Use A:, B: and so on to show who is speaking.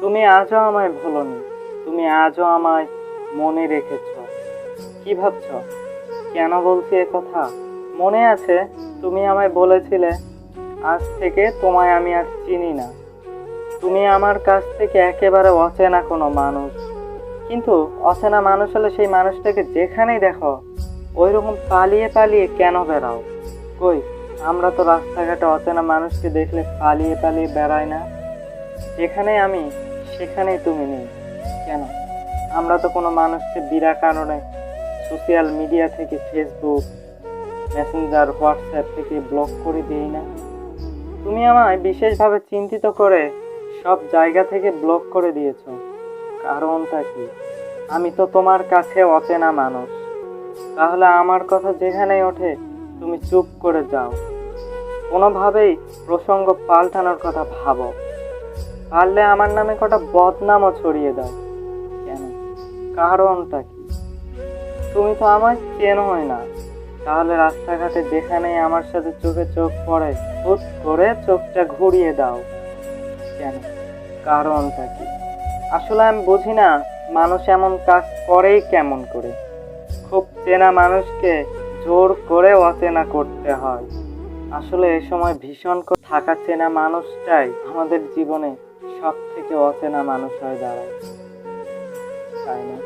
A: তুমি আজও আমায় ভুলনি। তুমি আজও আমায় মনে রেখেছ। কি ভাবছ? কেন বলছি এ কথা? মনে আছে, তুমি আমায় বলেছিলে, আজ থেকে তোমায় আমি আর চিনি না। তুমি আমার কাছ থেকে একেবারে অচেনা কোনো মানুষ। কিন্তু অচেনা মানুষ হলে সেই মানুষটাকে যেখানেই দেখো ওই রকম পালিয়ে পালিয়ে কেন বেড়াও? কই, আমরা তো রাস্তাঘাটে অচেনা মানুষকে দেখলে পালিয়ে পালিয়ে বেড়াই না। যেখানে আমি, সেখানেই তুমি নেই। কেন? আমরা তো কোনো মানুষকে বিরা কারণে সোশ্যাল মিডিয়া থেকে ফেসবুক, মেসেঞ্জার, হোয়াটসঅ্যাপ থেকে ব্লক করে দিই না। তুমি আমায় বিশেষভাবে চিন্তিত করে সব জায়গা থেকে ব্লক করে দিয়েছ। কারণটা কি? আমি তো তোমার কাছে অচেনা মানুষ। তাহলে আমার কথা যেখানেই ওঠে, তুমি চুপ করে যাও। কোনোভাবেই প্রসঙ্গ পাল্টানোর কথা ভাবো। পারলে আমার নামে কটা বদনামও ছড়িয়ে দাও। কেন? কারণটা কি? তুমি তো আমার চেনোই না। তাহলে রাস্তাঘাটে যেখানেই আমার সাথে চোখে চোখ পড়ে, হুট করে চোখটা ঘুরিয়ে দাও। কেন? কারণটা কি? আসলে আমি বুঝি না, মানুষ এমন কাজ করেই কেমন করে। খুব চেনা মানুষকে জোর করে অচেনা করতে হয়। আসলে এ সময় ভীষণ থাকা চেনা মানুষটাই আমাদের জীবনে সব থেকে অচেনা মানুষ হয়ে দাঁড়ায়। তাই না?